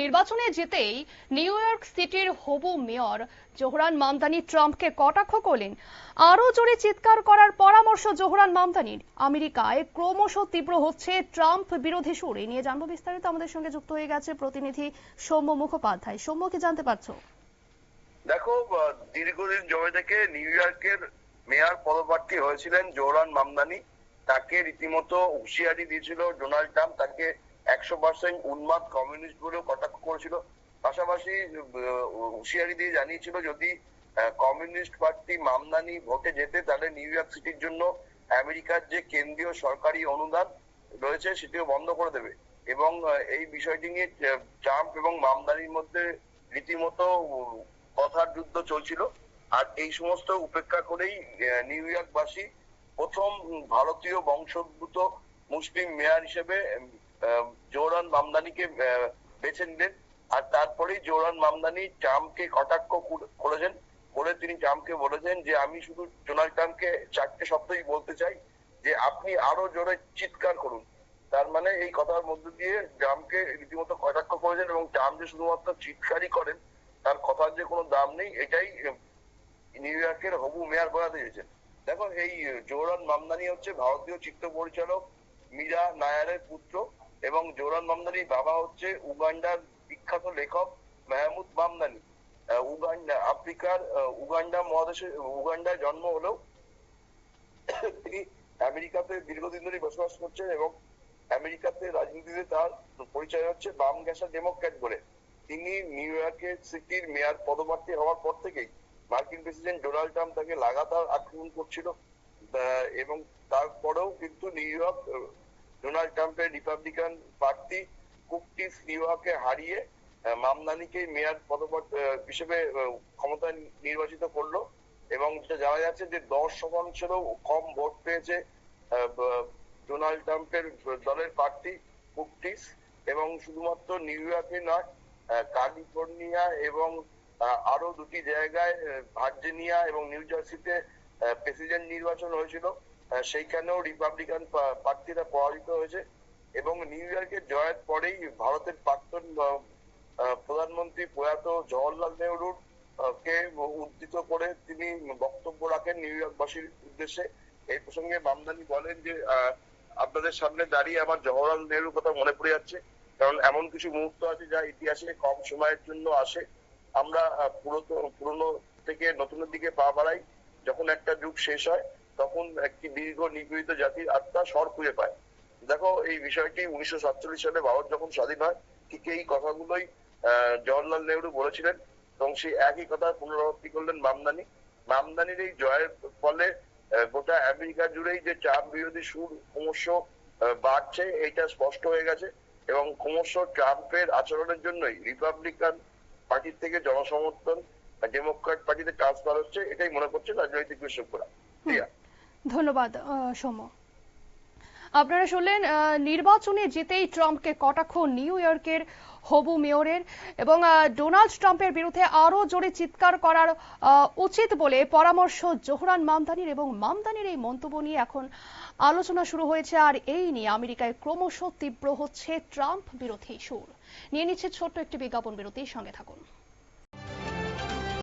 নির্বাচনে জিতেই new York সিটির হবু মেয়র জোহরান মামদানি ট্রাম্পকে কটাক্ষ করলেন। আরও জোরে চিৎকার করার পরামর্শ জোহরান মামদানির। আমেরিকায় ক্রমশ তীব্র হচ্ছে ট্রাম্প বিরোধী সুর। এই নিয়ে জানব বিস্তারিত। আমাদের সঙ্গে যুক্ত হয়ে গেছে প্রতিনিধি সৌম্য মুখোপাধ্যায়। সৌম্য, কি জানতে পারছ? দেখো দীর্ঘদিন জমে থেকে নিউ ইয়র্কের মেয়র পদপ্রার্থী হয়েছিলেন জোহরান মামদানি। তাকে রীতিমতো হুঁশিয়ারি দিয়েছিল ডোনাল্ড ট্রাম্প। তাকে একশো পার্সেন্ট উন্মাদ কমিউনিস্ট বলেও কটাক্ষ করেছিল। পাশাপাশি হুঁশিয়ারি দিয়ে জানিয়েছিল যদি কমিউনিস্ট পার্টি মামদানি ভোটে যেতে তাহলে নিউ ইয়র্ক সিটির জন্য আমেরিকার যে কেন্দ্রীয় সরকারি অনুদান রয়েছে, সেটিও বন্ধ করে দেবে। এবং এই বিষয়টি নিয়ে ট্রাম্প এবং মামদানির মধ্যে রীতিমতো কথার যুদ্ধ চলছিল। আর এই সমস্ত উপেক্ষা করেই নিউ ইয়র্কবাসী প্রথম ভারতীয় বংশোদ্ভূত মুসলিম মেয়র হিসেবে জোহরান মামদানিকে বেছে নিলেন। আর তারপরেই জোহরান মামদানি ট্রাম্পকে কটাক্ষ করেছেন। করে তিনি ট্রাম্পকে বলেছেন যে, আমি শুধু ডোনাল্ড ট্রাম্পকে চারটে শব্দই বলতে চাই, যে আপনি আরও জোরে চিৎকার করুন। তার মানে এই কথার মধ্যে দিয়ে ট্রাম্পকে রীতিমতো কটাক্ষ করেছেন এবং ট্রাম্প যে শুধুমাত্র চিৎকারই করেন, তার কথার যে কোনো দাম নেই, এটাই নিউ ইয়র্কের হবু মেয়র বানাতে চেয়েছেন। দেখো, এই জোহরান মামদানি হচ্ছে ভারতীয় চিত্র পরিচালক মীরা নায়ারের পুত্র। এবং জোরান মামদানির বাবা হচ্ছে উগান্ডার বিখ্যাত লেখক মেহমুদ মামদানি। উগান্ডা, আফ্রিকার উগান্ডা মহাদেশে উগান্ডায় জন্ম হলেও তিনি আমেরিকাতে দীর্ঘদিন ধরে বসবাস করছেন এবং আমেরিকাতে রাজনীতিতে তার পরিচয় হচ্ছে বাম গ্যাসা ডেমোক্র্যাট বলে। তিনি নিউ ইয়র্কের সিটির মেয়র পদপ্রার্থী হওয়ার পর থেকেই মার্কিন প্রেসিডেন্ট ডোনাল্ড ট্রাম্প তাকে লাগাতার আক্রমণ করছিল। এবং তারপরেও কিন্তু নিউ ইয়র্ক ডোনাল্ড ট্রাম্পের রিপাবলিকান প্রার্থী কুকটিস নিউইয়র্কে হারিয়ে মামদানিকে মেয়র পদপ্রার্থী হিসেবে আহ, ক্ষমতায় নির্বাচিত করল এবং যেটা জানা যাচ্ছে যে দশ শতাংশেরও কম ভোট পেয়েছে ডোনাল্ড ট্রাম্পের দলের প্রার্থী কুকটিস এবং শুধুমাত্র নিউ ইয়র্কে নয় ক্যালিফোর্নিয়া এবং আরও দুটি জায়গায় ভার্জিনিয়া এবং নিউ জার্সিতে প্রেসিডেন্ট নির্বাচন হয়েছিল। সেইখানেও রিপাবলিকান প্রার্থীরা পরাজিত হয়েছে এবং নিউ ইয়র্কের জয়ের পরেই ভারতের প্রাক্তন প্রধানমন্ত্রী প্রয়াত জওয়াহরলাল নেহরুর কে উদ্ধৃত করে তিনি বক্তব্য রাখেন নিউ ইয়র্কবাসীর উদ্দেশ্যে। এই প্রসঙ্গে মামদানি বলেন যে আপনাদের সামনে দাঁড়িয়ে আমার জওহরলাল নেহরুর কথা মনে পড়ে যাচ্ছে। কারণ এমন কিছু মুহূর্ত আছে যা ইতিহাসে কম সময়ের জন্য আসে। আমরা পুরনো থেকে নতুনের দিকে পা বাড়াই। যখন একটা যুগ শেষ হয় তখন একটি দীর্ঘ নিগৃহীত জাতির আত্মা স্বর খুঁজে পায়। দেখো এই বিষয়টি উনিশশো সাতচল্লিশ সালে ভারত যখন স্বাধীন হয় ঠিক এই কথাগুলোই জওয়াহরলাল নেহরু বলেছিলেন এবং সেই একই কথা পুনরাবৃত্তি করলেন মামদানি। মামদানির এই জয়ের ফলে গোটা আমেরিকা জুড়েই যে চাপ বিরোধী সুর ক্রমশ বাড়ছে এটা স্পষ্ট হয়ে গেছে এবং ক্রমশ ট্রাম্পের আচরণের জন্যই রিপাবলিকান পার্টির থেকে জনসমর্থন ডেমোক্রেট পার্টিতে ট্রান্সফার হচ্ছে এটাই মনে করছে রাজনৈতিক বিশেষজ্ঞরা ধন্যবাদ সৌম্য। আপনারা শুনলেন নির্বাচনে জিতেই ট্রাম্পকে কটাক্ষ নিউ ইয়র্কের হবু মেয়রের এবং ডোনাল্ড ট্রাম্পের বিরুদ্ধে আরও জোরে চিৎকার করার উচিত বলে পরামর্শ জোহরান মামদানির এবং মামদানির এই মন্তব্য নিয়ে এখন আলোচনা শুরু হয়েছে। আর এই নিয়ে আমেরিকায় ক্রমশ তীব্র হচ্ছে ট্রাম্প বিরোধী সুর। নিয়ে নিচ্ছে ছোট্ট একটি বিজ্ঞাপন বিরতির সঙ্গে থাকুন।